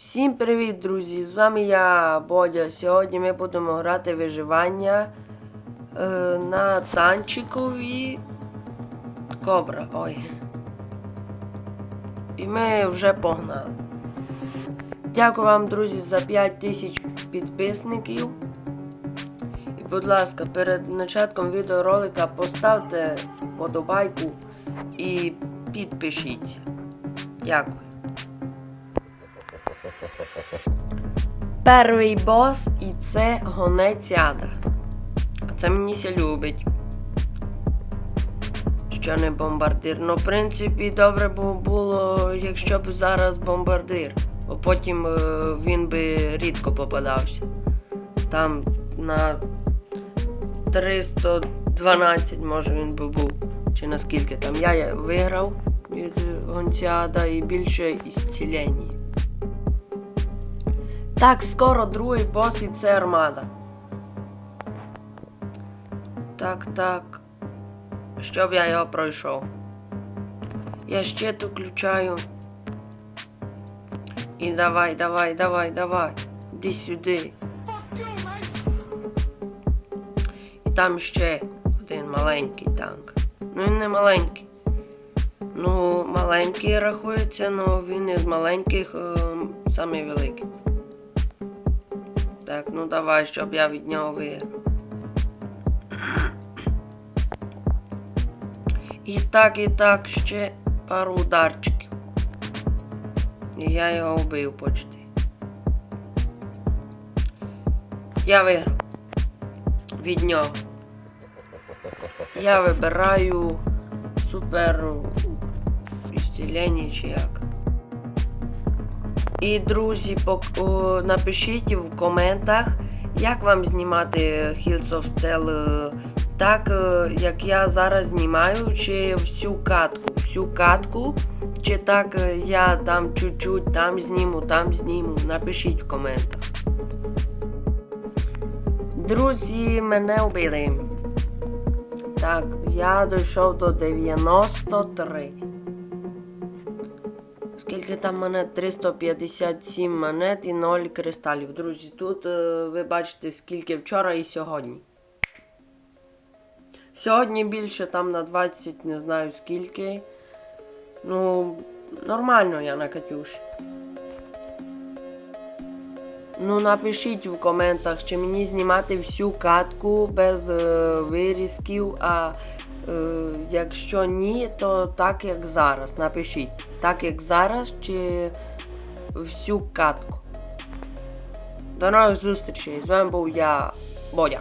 Всім привіт, друзі! З вами я, Бодя. Сьогодні ми будемо грати виживання е, на танчикові Кобра. Ой. І ми вже погнали. Дякую вам, друзі, за 5 тисяч підписників. І, будь ласка, перед початком відеоролика поставте подобайку і підпишіться. Дякую. Перший бос і це гонець яда. А це мені ся любить. Що не бомбардир. Ну, в принципі, добре б було, якщо б зараз бомбардир. Бо потім е, він би рідко попадався. Там на 312, може він би був. Чи наскільки там. Я виграв від гонцяда і більше ісцілення. Так, скоро другий бос і це армада. Так, так. Щоб я його пройшов. Я ще тут включаю. І давай, давай, давай, давай. Іди сюди. І там ще один маленький танк. Ну він не маленький. Ну, маленький рахується, але він із маленьких е, самий великий. Так, ну давай, щоб я від нього виграв. І так, і так, ще пару ударчиків. І я його вбив почти. Я виграв. Від нього. Я вибираю супер ісцілення чи як. І друзі, напишіть в коментах, як вам знімати Hills of Steel е, так, е, як я зараз знімаю, чи всю катку. Всю катку, чи так е, я там чуть-чуть там зніму, там зніму. Напишіть в коментах. Друзі, мене вбили. Так, я дійшов до 93. Скільки там монет? 357 монет і 0 кристалів. Друзі, тут е, ви бачите, скільки вчора і сьогодні. Сьогодні більше там на 20, не знаю скільки. Ну, нормально я на Катюші. Ну, напишіть в коментах, чи мені знімати всю катку без е, вирізків, а якщо ні, то так як зараз. Напишіть. Так як зараз, чи всю катку. До нових зустрічей. З вами був я, Бодя.